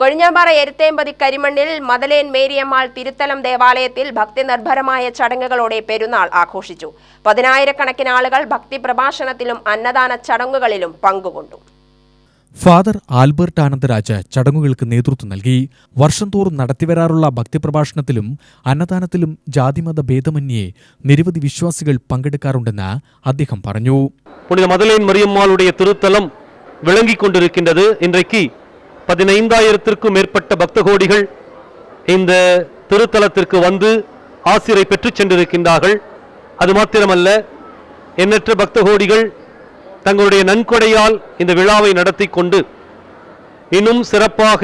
കൊഴിഞ്ഞാമ്പാറ എരുത്തേമ്പതി കരിമണ്ണിൽ മദലേൻ മേരിയമ്മാൾ തിരുത്തലം ദേവാലയത്തിൽ ഭക്തി നിർഭരമായ ചടങ്ങുകളോടെ പെരുന്നാൾ ആഘോഷിച്ചു. പതിനായിരക്കണക്കിന് ആളുകൾ ഭക്തി പ്രഭാഷണത്തിലും അന്നദാന ചടങ്ങുകളിലും പങ്കുകൊണ്ടു. ഫാദർ ആൽബർട്ട് ആനന്ദരാജ് ചടങ്ങുകൾക്ക് നേതൃത്വം നൽകി. വർഷം തോറും നടത്തിവരാറുള്ള ഭക്തിപ്രഭാഷണത്തിലും അന്നദാനത്തിലും ജാതിമത ഭേദമന്യേ നിരവധി വിശ്വാസികൾ പങ്കെടുക്കാറുണ്ടെന്ന് അദ്ദേഹം പറഞ്ഞു. പുണിത മറിയമ്മാളുടെ തിരുത്തലം വിളങ്ങിക്കൊണ്ടിരിക്കുന്നത് ഇന്നയ്ക്ക് பதினைந்தாயிரத்திற்கும் மேற்பட்ட பக்தகோடிகள் இந்த திருத்தலத்திற்கு வந்து ஆசிரை பெற்றுச் சென்றிருக்கின்றார்கள். அது மாத்திரமல்ல எண்ணற்ற பக்தகோடிகள் தங்களுடைய நன்கொடையால் இந்த விழாவை நடத்தி கொண்டு இன்னும் சிறப்பாக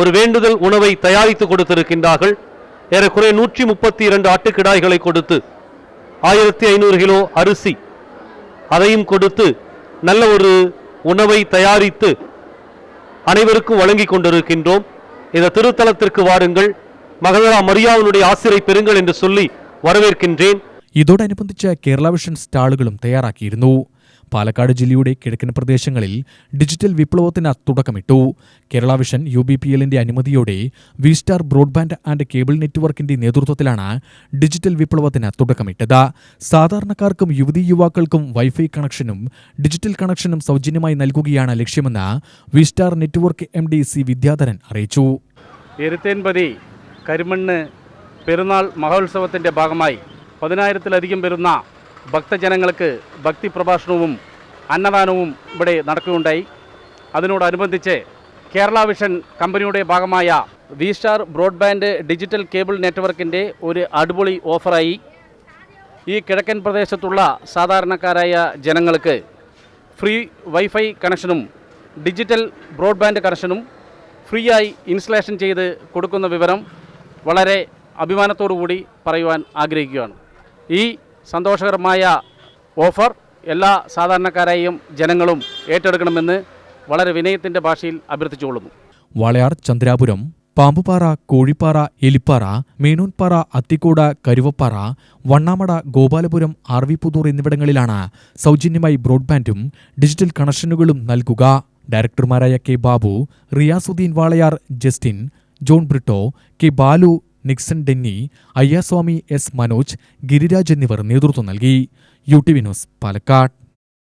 ஒரு வேண்டுதல் உணவை தயாரித்து கொடுத்திருக்கின்றார்கள். ஏறக்குறைய நூற்றி முப்பத்தி இரண்டு ஆட்டுக்கிடாய்களை கொடுத்து ஆயிரத்தி ஐநூறு கிலோ அரிசி அதையும் கொடுத்து நல்ல ஒரு உணவை தயாரித்து அனைவருக்கும் வழங்கிக் கொண்டிருக்கின்றோம் இந்த திருத்தலத்திற்கு வாருங்கள் மகதரா மரியாவினுடைய ஆசிரை பெறுங்கள் என்று சொல்லி வரவேற்கின்றேன் ഇതോടനുബന്ധിച്ച് കേരള വിഷൻ സ്റ്റാളുകളും തയ്യാറാക്കിയിരുന്നു പാലക്കാട് ജില്ലയുടെ കിഴക്കൻ പ്രദേശങ്ങളിൽ ഡിജിറ്റൽ വിപ്ലവത്തിന് തുടക്കമിട്ടു. Kerala vision U B P എല്ലിന്റെ അനുമതിയോടെ V star broadband and cable നെറ്റ്വർക്കിന്റെ നേതൃത്വത്തിലാണ് ഡിജിറ്റൽ വിപ്ലവത്തിന് തുടക്കമിട്ടത്. സാധാരണക്കാർക്കും യുവതി യുവാക്കൾക്കും വൈഫൈ കണക്ഷനും ഡിജിറ്റൽ കണക്ഷനും സൗജന്യമായി നൽകുകയാണ് ലക്ഷ്യമെന്ന് V star network M D C Vidyadharan അറിയിച്ചു. കരിമണ്ണ് പെരുന്നാൾ മഹോത്സവത്തിന്റെ ഭാഗമായി പതിനായിരത്തിലധികം വരുന്ന ഭക്തജനങ്ങൾക്ക് ഭക്തി പ്രഭാഷണവും അന്നദാനവും ഇവിടെ നടക്കുകയുണ്ടായി. അതിനോടനുബന്ധിച്ച് കേരള വിഷൻ കമ്പനിയുടെ ഭാഗമായ V star broadband digital cable നെറ്റ്വർക്കിന്റെ ഒരു അടിപൊളി ഓഫറായി. ഈ കിഴക്കൻ പ്രദേശത്തുള്ള സാധാരണക്കാരായ ജനങ്ങൾക്ക് ഫ്രീ വൈഫൈ കണക്ഷനും ഡിജിറ്റൽ ബ്രോഡ്ബാൻഡ് കണക്ഷനും ഫ്രീ ആയി ഇൻസ്റ്റലേഷൻ ചെയ്ത് കൊടുക്കുന്ന വിവരം വളരെ അഭിമാനത്തോടു കൂടി പറയുവാൻ ആഗ്രഹിക്കുകയാണ്. ഈ സന്തോഷകരമായ ഓഫർ. എല്ലാ സാധാരണക്കാരെയും ജനങ്ങളും ഏറ്റെടുക്കണമെന്ന് വളരെ വിനയത്തിന്റെ ഭാഷയിൽ അഭ്യർത്ഥിച്ചുകൊള്ളുന്നു. വാളയാർ ചന്ദ്രാപുരം പാമ്പുപാറ കോഴിപ്പാറ എലിപ്പാറ മേനൂൻപാറ അത്തിക്കോട് കരുവപ്പാറ വണ്ണാമട ഗോപാലപുരം ആർ വി എന്നിവിടങ്ങളിലാണ് സൗജന്യമായി ബ്രോഡ്ബാൻഡും ഡിജിറ്റൽ കണക്ഷനുകളും നൽകുക. ഡയറക്ടർമാരായ K Babu Riyasuddin Walayar Justin John Britto K Balu Nixon Denny Ayyaswamy S Manoj Giriraj എന്നിവർ നേതൃത്വം നൽകി. U T V news Palakkad.